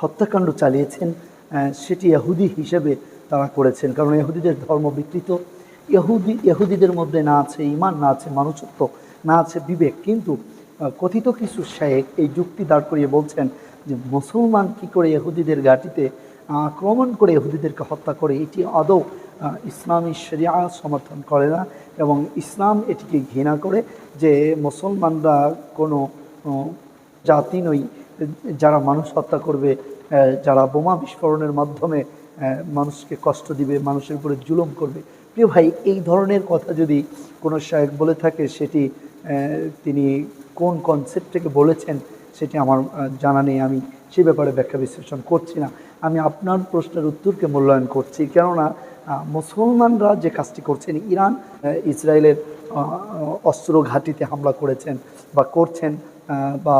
হত্যাকাণ্ড চালিয়েছেন সেটি ইহুদি হিসেবে তারা করেছেন। কারণ ইহুদিদের ধর্ম বিকৃত। ইহুদি, ইহুদিদের মধ্যে না আছে ইমান, না আছে মানুষত্ব, না আছে বিবেক। কিন্তু কথিত কিছু শেখ এই যুক্তি দাঁড় করিয়ে বলছেন যে মুসলমান কি করে ইহুদিদের ঘাঁটিতে আক্রমণ করে ইহুদিদেরকে হত্যা করে, এটি আদৌ ইসলামী শরিয়া সমর্থন করে না এবং ইসলাম এটিকে ঘৃণা করে যে মুসলমানরা কোনো জাতি নই। যারা মানুষ হত্যা করবে যারা বোমা বিস্ফোরণের মাধ্যমে মানুষকে কষ্ট দিবে, মানুষের উপরে জুলুম করবে। প্রিয় ভাই, এই ধরনের কথা যদি কোনো শায়েক বলে থাকে, সেটি তিনি কোন কনসেপ্ট থেকে বলেছেন, সেটি আমার জানা নেই। আমি সে ব্যাপারে ব্যাখ্যা বিশ্লেষণ করছি না। আমি আপনার প্রশ্নের উত্তরকে মূল্যায়ন করছি। কেননা মুসলমানরা যে কাজটি করছেন, ইরান ইসরায়েলের অস্ত্র ঘাঁটিতে হামলা করেছেন বা করছেন বা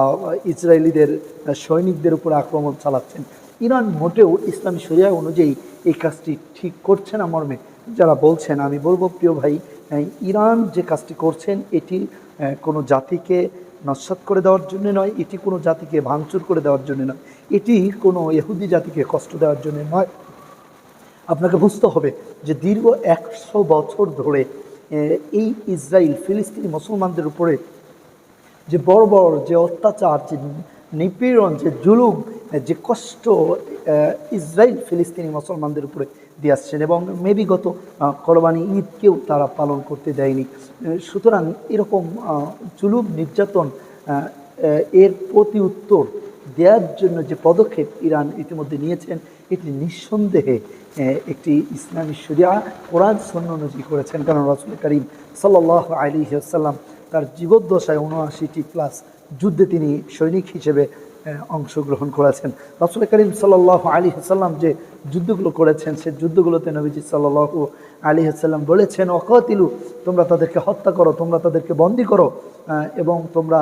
ইসরায়েলিদের সৈনিকদের উপরে আক্রমণ চালাচ্ছেন। ইরান মোটেও ইসলামী শরিয়া অনুযায়ী এই কাজটি ঠিক করছে না মর্মে। যারা বলছেন, আমি বলব, প্রিয় ভাই ইরান যে কাজটি করছেন, এটি কোনো জাতিকে নস্বাত করে দেওয়ার জন্য নয়, এটি কোনো জাতিকে ভাঙচুর করে দেওয়ার জন্য নয়। এটি কোনো ইহুদি জাতিকে কষ্ট দেওয়ার জন্য নয়। আপনাকে বুঝতে হবে যে দীর্ঘ একশো বছর ধরে এই ইসরায়েল ফিলিস্তিনি মুসলমানদের উপরে যে বড় বড় যে অত্যাচার, যে নিপীড়ন, যে জুলুম যে কষ্ট ইসরায়েল ফিলিস্তিনি মুসলমানদের উপরে দিয়ে আসছেন এবং মেবি গত কোরবানি ঈদকেও তারা পালন করতে দেয়নি। সুতরাং এরকম জুলুম, নির্যাতন এর প্রতি উত্তর দেওয়ার জন্য যে পদক্ষেপ ইরান ইতিমধ্যে নিয়েছেন, এটি নিঃসন্দেহে একটি ইসলামী শরিয়া, কোরআন সন্ন অনুযায়ী করেছেন। কারণ রসুল করিম সাল্লাহ আলী তার জীবদ্দশায় উনআশিটি প্লাস যুদ্ধে তিনি সৈনিক হিসেবে অংশগ্রহণ করেছেন। রসুল করিম সাল্লাহ আলী হাসাল্লাম যে যুদ্ধগুলো করেছেন, সে যুদ্ধগুলোতে নবীজি সাল্লাহ আলী হাসাল্লাম বলেছেন অকতিলু তোমরা তাদেরকে হত্যা করো, তোমরা তাদেরকে বন্দি করো এবং তোমরা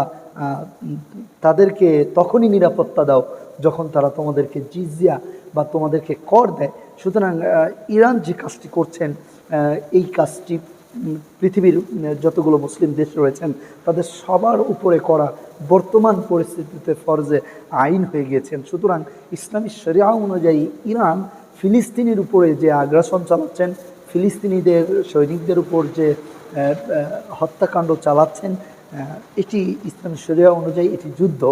তাদেরকে তখনই নিরাপত্তা দাও যখন তারা তোমাদেরকে জিজিয়া বা তোমাদেরকে কর দেয়। সুতরাং ইরান যে কাজটি করছেন এই কাজটি পৃথিবীর যতগুলো মুসলিম দেশ রয়েছেন, তাদের সবার উপরে করা বর্তমান পরিস্থিতিতে ফরজে আইন হয়ে গিয়েছেন। সুতরাং, ইসলামী শরিয়া অনুযায়ী ইরান ফিলিস্তিনির উপরে যে আগ্রাসন চালাচ্ছেন, ফিলিস্তিনিদের সৈনিকদের উপর যে হত্যাকাণ্ড চালাচ্ছেন এটি ইসলামী শরিয়া অনুযায়ী এটি যুদ্ধ।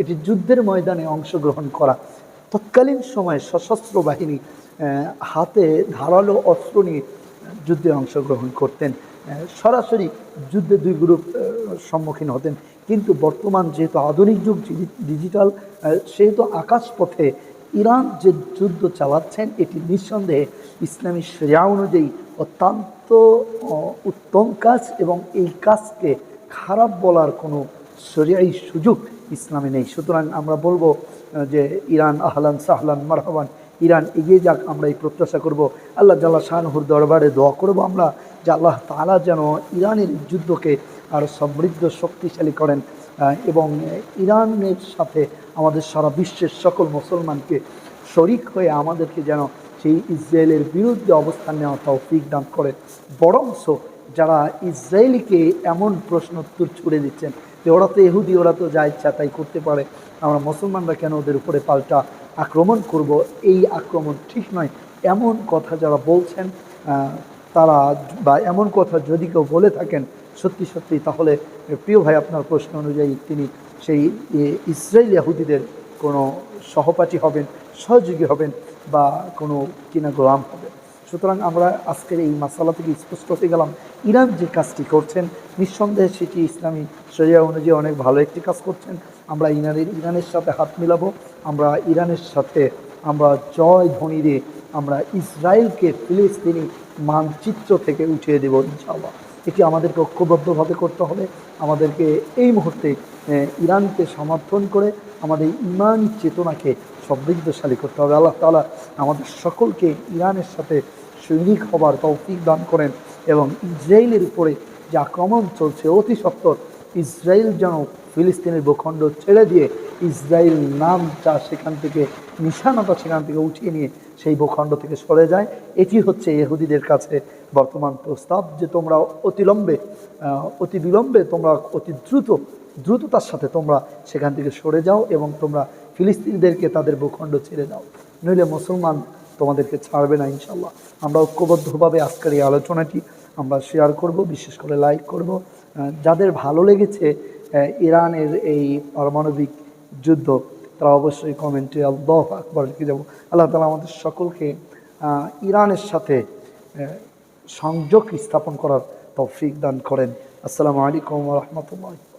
এটি যুদ্ধের ময়দানে অংশগ্রহণ করা। তৎকালীন সময়ে সশস্ত্র বাহিনী হাতে ধারালো অস্ত্র নিয়ে যুদ্ধে অংশগ্রহণ করতেন। সরাসরি যুদ্ধে দুই গ্রুপ সম্মুখীন হতেন। কিন্তু বর্তমান যেহেতু আধুনিক যুগ ডিজিটাল সেহেতু আকাশপথে ইরান যে যুদ্ধ চালাচ্ছেন, এটি নিঃসন্দেহে ইসলামী শরিয়া অনুযায়ী অত্যন্ত উত্তম কাজ এবং এই কাজকে খারাপ বলার কোনো শরিয়াই সুযোগ ইসলামে নেই। সুতরাং আমরা বলব যে ইরান আহলান সাহলান মারহাবান, ইরান এগিয়ে যাক, আমরা এই প্রত্যাশা করব। আল্লাহ জাল্লা শাহনুর দরবারে দোয়া করব আমরা, যে আল্লাহ তালা যেন ইরানের যুদ্ধকে আরও সমৃদ্ধ, শক্তিশালী করেন এবং ইরানের সাথে আমাদের সারা বিশ্বের সকল মুসলমানকে শরিক হয়ে আমাদেরকে যেন সেই ইসরায়েলের বিরুদ্ধে অবস্থান নেওয়া তৌফিক দান করে। বরংস যারা ইসরায়েলিকে এমন প্রশ্ন উত্তর ছুড়ে দিচ্ছেন যে ওরা তো এহুদি ওরা তো যা ইচ্ছা তাই করতে পারে, আমরা মুসলমানরা কেন ওদের উপরে পাল্টা আক্রমণ করব? এই আক্রমণ ঠিক নয়। এমন কথা যারা বলছেন তারা বা এমন কথা যদি কেউ বলে থাকেন, সত্যি সত্যি তাহলে প্রিয় ভাই, আপনার প্রশ্ন অনুযায়ী তিনি সেই ইসরায়েল ইহুদিদের কোনো সহপাঠী হবেন, সহযোগী হবেন বা কোনো কিনা গোলাম হবেন। সুতরাং আমরা আজকের এই মাসালা থেকে স্পষ্ট হতে গেলাম, ইরান যে কাজটি করছেন, নিঃসন্দেহে সেটি ইসলামী শরিয়া অনুযায়ী অনেক ভালো একটি কাজ করছেন। আমরা ইরানের ইরানের সাথে হাত মিলাবো, আমরা ইরানের সাথে আমরা জয় ধ্বনি দিয়ে আমরা ইসরায়েলকে ফিলিস্তিনি মানচিত্র থেকে উঠিয়ে দেব, ইনশাআল্লাহ। এটি আমাদেরকে ঐক্যবদ্ধভাবে করতে হবে। আমাদেরকে এই মুহূর্তে ইরানকে সমর্থন করে আমাদের ইমান চেতনাকে সমৃদ্ধশালী করতে হবে। আল্লাহ তাআলা আমাদের সকলকে ইরানের সাথে সৈনিক হবার তৌফিক দান করেন এবং ইসরায়েলের উপরে যে আক্রমণ চলছে অতি সত্বর, ইসরায়েল যেন ফিলিস্তিনের ভূখণ্ড ছেড়ে দিয়ে ইসরায়েল নামটা সেখান থেকে নিশানাটা সেখান থেকে উঠিয়ে নিয়ে সেই ভূখণ্ড থেকে সরে যায়, এটি হচ্ছে ইহুদিদের কাছে বর্তমান প্রস্তাব যে তোমরা অতিলম্বে অতি বিলম্বে তোমরা অতি দ্রুত, দ্রুততার সাথে তোমরা সেখান থেকে সরে যাও এবং তোমরা ফিলিস্তিনিদেরকে তাদের ভূখণ্ড ছেড়ে দাও। নইলে মুসলমান তোমাদেরকে ছাড়বে না ইনশাল্লাহ আমরা ঐক্যবদ্ধভাবে আজকের এই আলোচনাটি আমরা শেয়ার করব, বিশেষ করে লাইক করব। যাদের ভালো লেগেছে ইরানের এই পারমাণবিক যুদ্ধ, তারা অবশ্যই কমেন্টে আল্লাহ আকবর লিখে যাব। আল্লাহ তালা আমাদের সকলকে ইরানের সাথে সংযোগ স্থাপন করার তৌফিক দান করেন। আসসালামু আলাইকুম রহমতুল্লাহ।